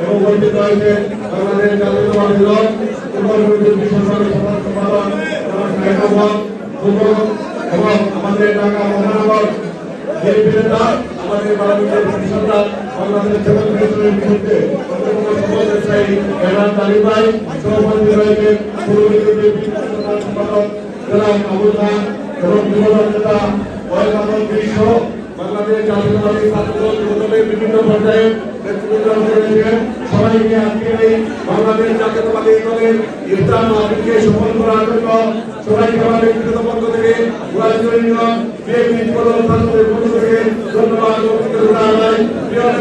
এবং বঞ্চিত হয়েছে বাংলাদেশ উত্তর পূর্ব বিশ্ব সংঘের সমাজ সম্পাদক এবং আমাদের ঢাকা মহানগর যে বিনেতা আমাদের বাংলাদেশের প্রতিষ্ঠাতা বাংলাদেশ সেবক মিশনের বিরুদ্ধে এমরান তালিম ভাই সভাপতি রয়েছে পূর্ব সম্পাদক জেলা আবুল খান এবং যুবদল নেতা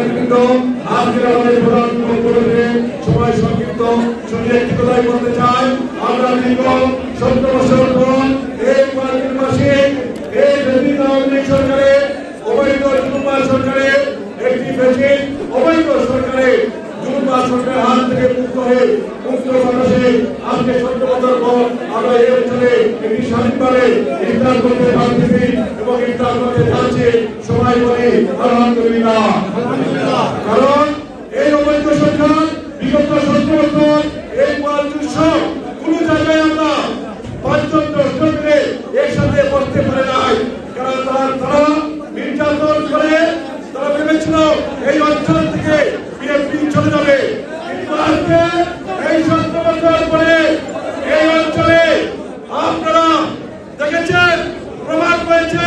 বিভিন্ন আজকে এই থেকে থেকে প্রিয় সময় সংক্ষিপ্ত। কথাই বলতে আমরা দীর্ঘ সত্তর বছর পর এই কয়েকদিন মাসে এই বিভিন্ন আওয়ামী সরকারের অবৈধ জুলুমা সরকারের একটি বেশি পারতেছি এবং কারণ এই অবৈধ সরকার বিগত সত্য এই পঁয়ত্রিশ কোন জায়গায় আমরা পঞ্চম দশকে একসাথে বসতে পারে নাই কারণ তারা তারা নির্যাতন করে তারা ভেবেছিল এই অঞ্চল থেকে বিএনপি চলে যাবে কিন্তু আজকে এই সত্য বছর পরে এই অঞ্চলে আপনারা দেখেছেন প্রমাণ হয়েছে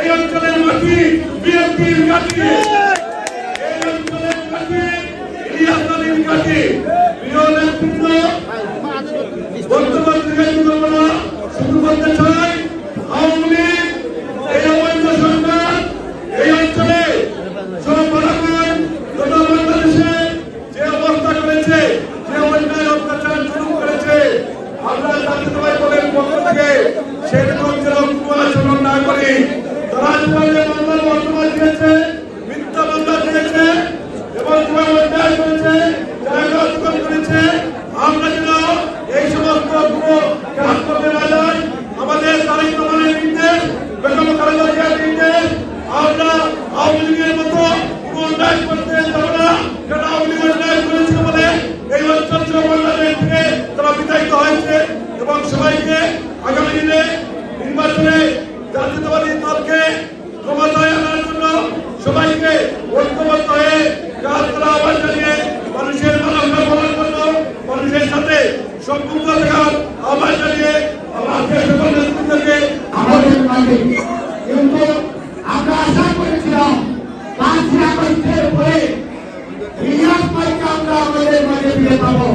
এই অঞ্চলের মাটি মাটি এই অঞ্চলের মাটি ইলিয়াস আলীর প্রিয় বর্তমান থেকে চাই বিতাড়িত এবং সবাইকে আগামী দিনে নির্বাচনে জাতীয়তাবাদী দলকে ক্ষমতায় আনার জন্য সবাইকে ঐক্যবদ্ধ হয়ে কাজ করা আহ্বান জানিয়ে মানুষের মানবতা পালন জন্য মানুষের সাথে সম্পূর্ণ থাকার আহ্বান জানিয়ে আমাদের মাঝে কিন্তু পাবো।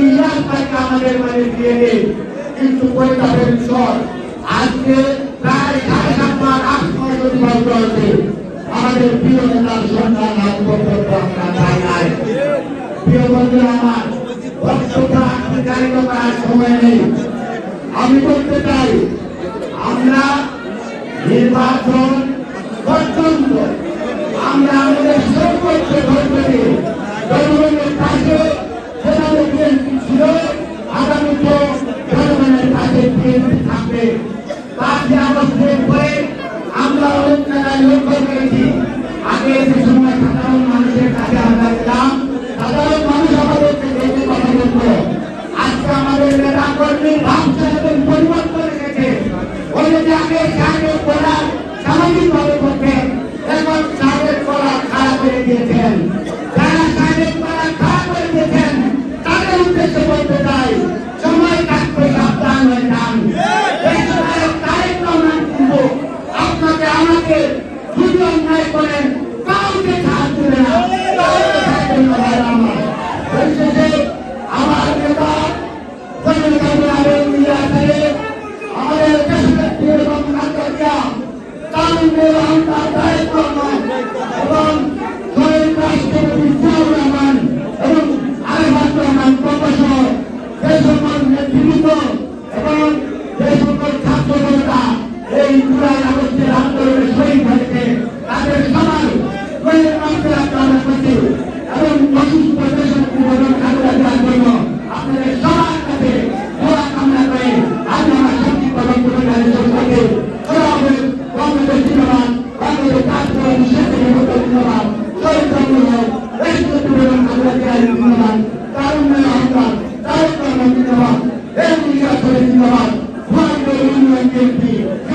ইলিয়াস ভাইকে আমাদের মাঝে ফিরে নেই কিন্তু পরিতাপের বিষয় আজকে প্রায় সাড়ে সাত মাস, আট মাস অতিবাহিত হয়েছে। আমাদের প্রিয় নেতার আজ পর্যন্ত আমরা পাই নাই। প্রিয় বন্ধুরা আমার, বক্তব্য আত্মচারিত করার সময় নেই। আমি বলতে চাই, আমরা নির্বাচন আমরা আমাদের সর্বোচ্চ ধৈর্য দিয়ে Yeah.